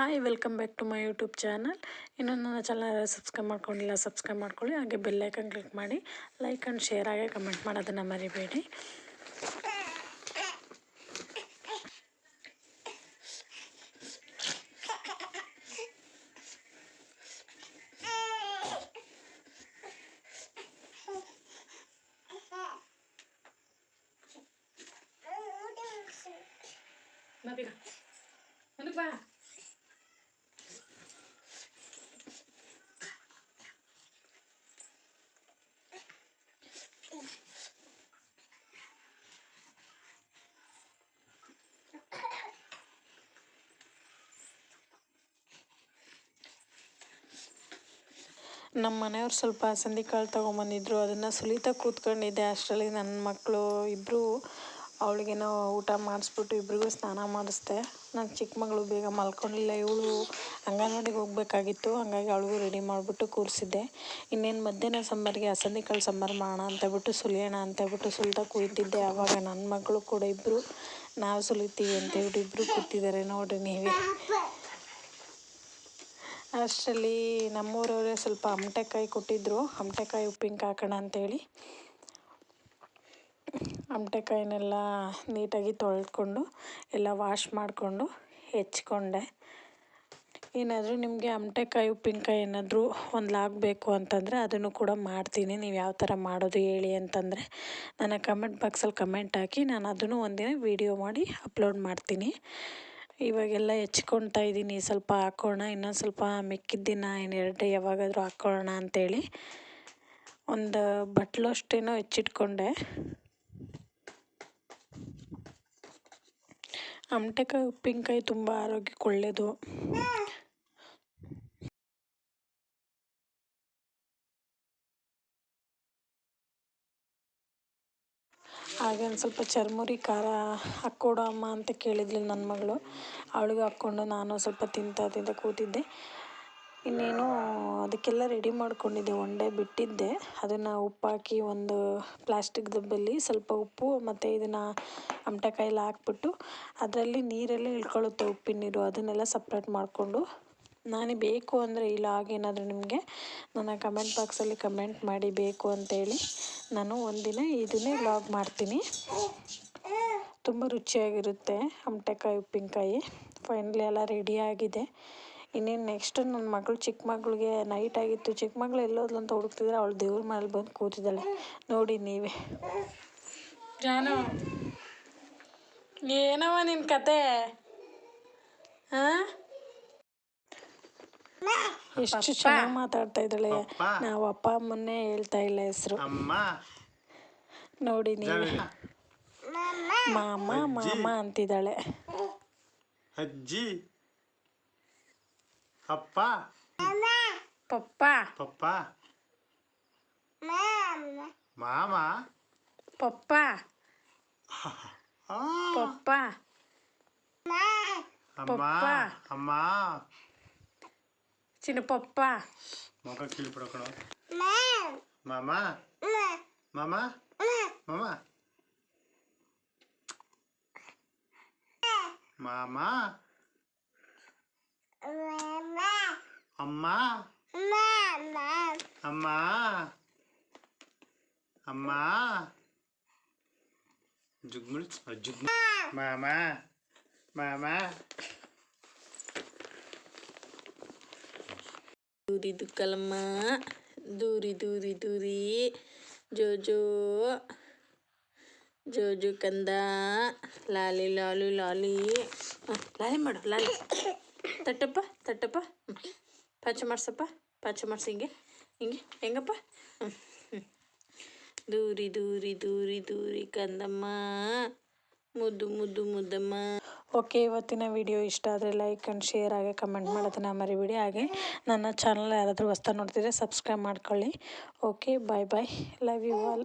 Hi welcome back to my YouTube channel ಇನ್ನೊಂದು ನನ್ನ channel subscribe ಮಾಡ್ಕೊಂಡಿಲ್ಲ ಸಬ್ಸ್ಕ್ರೈಬ್ ಮಾಡ್ಕೊಳ್ಳಿ. ಹಾಗೆ ಬೆಲ್ಲೈಕನ್ ಕ್ಲಿಕ್ ಮಾಡಿ. ಲೈಕ್ ಆ್ಯಂಡ್ ಶೇರ್ ಆಗಿ ಕಮೆಂಟ್ ಮಾಡೋದನ್ನು ಮರಿಬೇಡಿ. ಬಾ ನಮ್ಮ ಮನೆಯವ್ರು ಸ್ವಲ್ಪ ಅಸಂದಿ ಕಾಳು ತೊಗೊಂಬಂದಿದ್ರು ಅದನ್ನು ಸುಲಿತಾ ಕೂತ್ಕೊಂಡಿದ್ದೆ ಅಷ್ಟರಲ್ಲಿ. ನನ್ನ ಮಕ್ಕಳು ಇಬ್ಬರು ಅವಳಿಗೇನೋ ಊಟ ಮಾಡಿಸ್ಬಿಟ್ಟು ಇಬ್ರಿಗೂ ಸ್ನಾನ ಮಾಡಿಸ್ದೆ. ನನ್ನ ಚಿಕ್ಕ ಮಗಳು ಬೇಗ ಮಲ್ಕೊಂಡಿಲ್ಲ. ಇವಳು ಅಂಗನವಾಡಿಗೆ ಹೋಗ್ಬೇಕಾಗಿತ್ತು. ಹಂಗಾಗಿ ಅವಳಿಗೂ ರೆಡಿ ಮಾಡಿಬಿಟ್ಟು ಕೂರಿಸಿದ್ದೆ. ಇನ್ನೇನು ಮಧ್ಯಾಹ್ನ ಸಾಂಬಾರಿಗೆ ಅಸಂದಿ ಕಾಳು ಸಾಂಬಾರು ಮಾಡೋಣ ಅಂತೇಳ್ಬಿಟ್ಟು ಸುಲಿಯೋಣ ಅಂತೇಳ್ಬಿಟ್ಟು ಸುಲಿತಾ ಕೂತಿದ್ದೆ ಆವಾಗ ನನ್ನ ಮಕ್ಕಳು ಕೂಡ ಇಬ್ಬರು ನಾವು ಸುಲಿತೀವಿ ಅಂತೇಳ್ಬಿಟ್ಟು ಇಬ್ಬರು ಕೂತಿದ್ದಾರೆ ನೋಡಿರಿ ನೀವೇ. ಅಷ್ಟರಲ್ಲಿ ನಮ್ಮೂರವರೇ ಸ್ವಲ್ಪ ಅಮಟೆಕಾಯಿ ಕೊಟ್ಟಿದ್ದರು ಅಮಟೆಕಾಯಿ ಉಪ್ಪಿನಕಾಯಿ ಹಾಕೋಣ ಅಂತೇಳಿ. ಅಮಟೆಕಾಯಿನೆಲ್ಲ ನೀಟಾಗಿ ತೊಳೆದ್ಕೊಂಡು ಎಲ್ಲ ವಾಶ್ ಮಾಡಿಕೊಂಡು ಹೆಚ್ಕೊಂಡೆ. ಏನಾದರೂ ನಿಮಗೆ ಅಮಟೆಕಾಯಿ ಉಪ್ಪಿನಕಾಯಿ ಏನಾದರೂ ಒಂದು ಬೇಕು ಅಂತಂದರೆ ಅದನ್ನು ಕೂಡ ಮಾಡ್ತೀನಿ. ನೀವು ಯಾವ ಥರ ಮಾಡೋದು ಹೇಳಿ ಅಂತಂದರೆ ನನ್ನ ಕಮೆಂಟ್ ಬಾಕ್ಸಲ್ಲಿ ಕಮೆಂಟ್ ಹಾಕಿ ನಾನು ಅದನ್ನು ಒಂದಿನ ವೀಡಿಯೋ ಮಾಡಿ ಅಪ್ಲೋಡ್ ಮಾಡ್ತೀನಿ. ಇವಾಗೆಲ್ಲ ಹೆಚ್ಕೊಳ್ತಾ ಇದ್ದೀನಿ. ಸ್ವಲ್ಪ ಹಾಕೋಣ, ಇನ್ನೊಂದು ಸ್ವಲ್ಪ ಮಿಕ್ಕಿದ ದಿನ ಇನ್ನು ಎರಡು ಯಾವಾಗಾದರೂ ಹಾಕ್ಕೊಳ್ಳೋಣ ಅಂಥೇಳಿ ಒಂದು ಬಟ್ಲು ಅಷ್ಟೇನೋ ಹೆಚ್ಚಿಟ್ಕೊಂಡೆ. ಅಮಟೆಕಾಯಿ, ಉಪ್ಪಿನಕಾಯಿ ತುಂಬ ಆರೋಗ್ಯಕ್ಕೆ ಒಳ್ಳೆಯದು ಹಾಗೆ ಒಂದು ಸ್ವಲ್ಪ ಚರ್ಮುರಿ ಖಾರ ಹಾಕ್ಕೊಡು ಅಮ್ಮ ಅಂತ ಕೇಳಿದ್ಲು ನನ್ನ ಮಗಳು. ಅವಳಿಗೂ ಹಾಕ್ಕೊಂಡು ನಾನು ಸ್ವಲ್ಪ ತಿಂತಾ ತಿಂತಾ ಕೂತಿದ್ದೆ. ಇನ್ನೇನು ಅದಕ್ಕೆಲ್ಲ ರೆಡಿ ಮಾಡಿಕೊಂಡಿದ್ದೆ ಒಂಡೆ ಬಿಟ್ಟಿದ್ದೆ. ಅದನ್ನು ಉಪ್ಪು ಹಾಕಿ ಒಂದು ಪ್ಲಾಸ್ಟಿಕ್ ದಬ್ಬಲ್ಲಿ ಸ್ವಲ್ಪ ಉಪ್ಪು ಮತ್ತು ಇದನ್ನು ಅಮಟಕಾಯಲ್ಲಿ ಹಾಕ್ಬಿಟ್ಟು ಅದರಲ್ಲಿ ನೀರೆಲ್ಲ ಇಳ್ಕೊಳ್ಳುತ್ತೆ ಉಪ್ಪಿನ ನೀರು, ಅದನ್ನೆಲ್ಲ ಸಪ್ರೇಟ್ ಮಾಡಿಕೊಂಡು ನಾನು ಬೇಕು ಅಂದರೆ ಇಲ್ಲ ಆಗೇನಾದರೂ ನಿಮಗೆ ನನ್ನ ಕಮೆಂಟ್ ಬಾಕ್ಸಲ್ಲಿ ಕಮೆಂಟ್ ಮಾಡಿ ಬೇಕು ಅಂತೇಳಿ ನಾನು ಒಂದಿನ ಇದನ್ನೇ ವ್ಲಾಗ್ ಮಾಡ್ತೀನಿ. ತುಂಬ ರುಚಿಯಾಗಿರುತ್ತೆ ಅಮಟೆಕಾಯಿ ಉಪ್ಪಿನಕಾಯಿ. ಫೈನಲಿ ಎಲ್ಲ ರೆಡಿಯಾಗಿದೆ ಇನ್ನೇನು ನೆಕ್ಸ್ಟ್ ನನ್ನ ಮಗಳು ಚಿಕ್ಕ ಮಗಳಿಗೆ ನೈಟ್ ಆಗಿತ್ತು. ಚಿಕ್ಕ ಮಗಳು ಎಲ್ಲೋದ್ಲು ಅಂತ ಹುಡುಕ್ತಿದ್ರೆ ಅವಳು ದೇವ್ರ ಮನೇಲಿ ಬಂದು ಕೂತಿದ್ದಾಳೆ. ನೋಡಿ ನೀವೇ. ಜಾನು ಏನವ ನಿನ್ನ ಕತೆ? ಹಾಂ ಎಷ್ಟು ಚೆನ್ನಾಗಿ ಮಾತಾಡ್ತಾ ಇದ್ದಾಳೆ. ನಾವು ಅಪ್ಪ ಅಮ್ಮನ್ನೇ ಹೇಳ್ತಾ ಇಲ್ಲ ಹೆಸರು. ನೋಡಿ ನೀವು ಮಾಮ ಮಾಮ ಅಂತಿದ್ದಾಳೆ. ಅಜ್ಜಿ. ಅಪ್ಪ. ಪಪ್ಪ. ಪಪ್ಪ. ಮಾಮ. ಪಪ್ಪ. ಪಪ್ಪ. ಅಮ್ಮ. ಅಮ್ಮ. ಚಿನ್ನ ಪಪ್ಪ ಮಗ ಕೀಳ್ಬಿಡ ಕಣ ಮಾಮ ಮಾಮ ಮಾಮ ಮಾಮ ಅಮ್ಮ ಅಮ್ಮ ಅಮ್ಮ ಜುಗ್ಮುಳ್ ಜುಗ್ ಮಾಮ ಮಾಮ ದೂರಿ ದುಕ್ಕಲಮ್ಮ. ದೂರಿ ದೂರಿ ದೂರಿ. ಜೋಜೋ. ಜೋಜು ಕಂದ. ಲಾಲಿ ಲಾಲಿ ಲಾಲಿ. ಲಾಲಿ ಮಾಡು, ಲಾಲಿ. ತಟ್ಟಪ್ಪ ತಟ್ಟಪ್ಪ. ಪಚ್ಚ ಮಾಡ್ಸಪ್ಪ ಪಚ್ಚ ಮಾಡ್ಸಿ ಹಿಂಗೆ ಹಿಂಗೆ. ಹೆಂಗಪ್ಪ? ದೂರಿ ದೂರಿ ದೂರಿ ದೂರಿ ಕಂದಮ್ಮ. ಮುದ್ದು ಮುದ್ದು, ಮುದ್ದಮ್ಮ. ಓಕೆ, ಇವತ್ತಿನ ವಿಡಿಯೋ ಇಷ್ಟ ಆದರೆ ಲೈಕ್ ಆ್ಯಂಡ್ ಶೇರ್ ಹಾಗೆ ಕಮೆಂಟ್ ಮಾಡೋದನ್ನು ಮರಿಬೇಡಿ. ಹಾಗೆ ನನ್ನ ಚಾನಲ್ ಯಾರಾದರೂ ಹೊಸ್ತಾ ನೋಡ್ತಿದ್ರೆ ಸಬ್ಸ್ಕ್ರೈಬ್ ಮಾಡ್ಕೊಳ್ಳಿ. Okay bye bye love you all